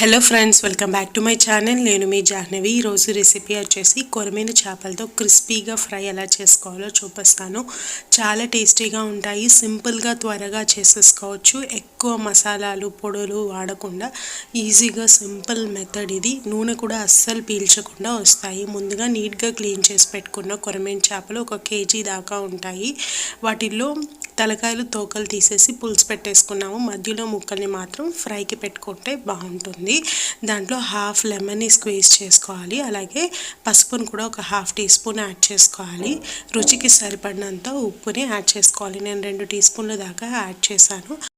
Hello friends welcome back to my channel నేను మీ జాహ్నవి. ఈరోజు రెసిపీ వచ్చేసి కొరమైన చేపలతో క్రిస్పీగా ఫ్రై ఎలా చేసుకోవాలో చూపిస్తాను. చాలా టేస్టీగా ఉంటాయి. సింపుల్గా త్వరగా చేసేసుకోవచ్చు. ఎక్కువ మసాలాలు పొడులు వాడకుండా ఈజీగా సింపుల్ మెథడ్ ఇది. నూనె కూడా అస్సలు పీల్చకుండా వస్తాయి. ముందుగా నీట్గా క్లీన్ చేసి పెట్టుకున్న కొరమైన చేపలు ఒక కేజీ దాకా ఉంటాయి. వాటిల్లో తలకాయలు తోకలు తీసేసి పులుసు పెట్టేసుకున్నాము. మధ్యలో ముక్కల్ని మాత్రం ఫ్రైకి పెట్టుకుంటే బాగుంటుంది. దాంట్లో హాఫ్ లెమన్ని స్క్వీజ్ చేసుకోవాలి. అలాగే పసుపును కూడా ఒక హాఫ్ టీ స్పూన్ యాడ్ చేసుకోవాలి. రుచికి సరిపడినంత ఉప్పుని యాడ్ చేసుకోవాలి. నేను రెండు టీ స్పూన్ల దాకా యాడ్ చేశాను.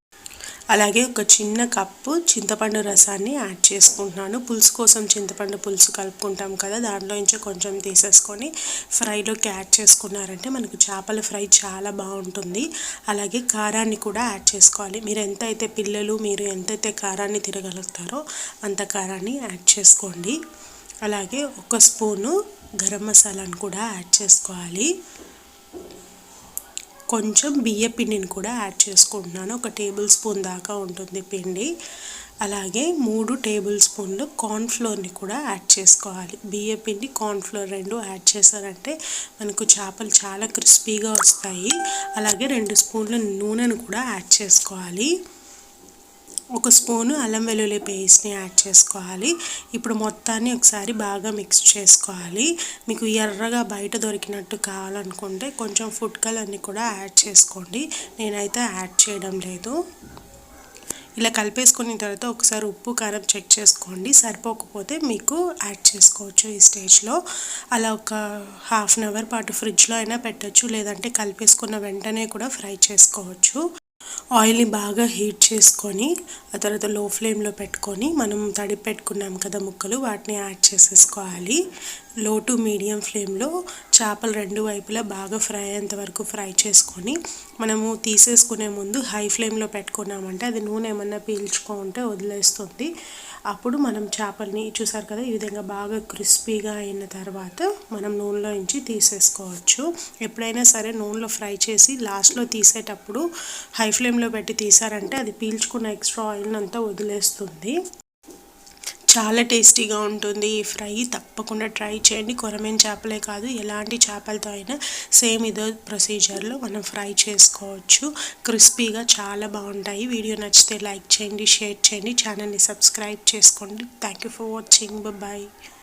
అలాగే ఒక చిన్న కప్పు చింతపండు రసాన్ని యాడ్ చేసుకుంటున్నాను. పులుసు కోసం చింతపండు పులుసు కలుపుకుంటాం కదా దాంట్లో నుంచి కొంచెం తీసేసుకొని ఫ్రైలోకి యాడ్ చేసుకున్నారంటే మనకు చేపల ఫ్రై చాలా బాగుంటుంది. అలాగే కారాన్ని కూడా యాడ్ చేసుకోవాలి. మీరు ఎంత అయితే పిల్లలు మీరు ఎంతైతే కారాన్ని తిరగలుగుతారో అంత కారాన్ని యాడ్ చేసుకోండి. అలాగే ఒక స్పూను గరం మసాలాను కూడా యాడ్ చేసుకోవాలి. కొంచెం బియ్య పిండిని కూడా యాడ్ చేసుకుంటున్నాను. ఒక టేబుల్ స్పూన్ దాకా ఉంటుంది పిండి. అలాగే మూడు టేబుల్ స్పూన్లు కార్న్ఫ్లోర్ని కూడా యాడ్ చేసుకోవాలి. బియ్య పిండి కార్న్ఫ్లోర్ రెండు యాడ్ చేశారంటే మనకు చేపలు చాలా క్రిస్పీగా వస్తాయి. అలాగే రెండు స్పూన్ల నూనెను కూడా యాడ్ చేసుకోవాలి. ఒక స్పూను అల్లం వెల్లుల్లి పేస్ట్ని యాడ్ చేసుకోవాలి. ఇప్పుడు మొత్తాన్ని ఒకసారి బాగా మిక్స్ చేసుకోవాలి. మీకు ఎర్రగా బయట దొరికినట్టు కావాలనుకుంటే కొంచెం ఫుడ్ కలర్ని కూడా యాడ్ చేసుకోండి. నేనైతే యాడ్ చేయడం లేదు. ఇలా కలిపేసుకున్న తర్వాత ఒకసారి ఉప్పు కారం చెక్ చేసుకోండి. సరిపోకపోతే మీకు యాడ్ చేసుకోవచ్చు ఈ స్టేజ్లో. అలా ఒక హాఫ్ అన్ అవర్ పాటు ఫ్రిడ్జ్లో అయినా పెట్టచ్చు. లేదంటే కలిపేసుకున్న వెంటనే కూడా ఫ్రై చేసుకోవచ్చు. ఆయిల్ని బాగా హీట్ చేసుకొని ఆ తర్వాత లో ఫ్లేమ్లో పెట్టుకొని మనం తడిపి పెట్టుకున్నాం కదా ముక్కలు వాటిని యాడ్ చేసేసుకోవాలి. లో టు మీడియం ఫ్లేమ్లో చేపలు రెండు వైపులా బాగా ఫ్రై అయ్యేంత వరకు ఫ్రై చేసుకొని మనము తీసేసుకునే ముందు హై ఫ్లేమ్లో పెట్టుకున్నామంటే అది నూనె ఏమన్నా పీల్చుకుంటే వదిలేస్తుంది. అప్పుడు మనం చేపల్ని చూసారు కదా ఈ విధంగా బాగా క్రిస్పీగా అయిన తర్వాత మనం నూనెలో నుంచి తీసేసుకోవచ్చు. ఎప్పుడైనా సరే నూనెలో ఫ్రై చేసి లాస్ట్లో తీసేటప్పుడు హై ఫ్లేమ్లో పెట్టి తీసారంటే అది పీల్చుకున్న ఎక్స్ట్రా ఆయిల్ అంతా వదిలేస్తుంది. చాలా టేస్టీగా ఉంటుంది. ఈ ఫ్రై తప్పకుండా ట్రై చేయండి. కొరమేన్ చేపలే కాదు ఎలాంటి చేపలతో అయినా సేమ్ ఇదో ప్రొసీజర్లో మనం ఫ్రై చేసుకోవచ్చు. క్రిస్పీగా చాలా బాగుంటాయి. వీడియో నచ్చితే లైక్ చేయండి షేర్ చేయండి. ఛానల్ని సబ్స్క్రైబ్ చేసుకోండి. Thank you for watching bye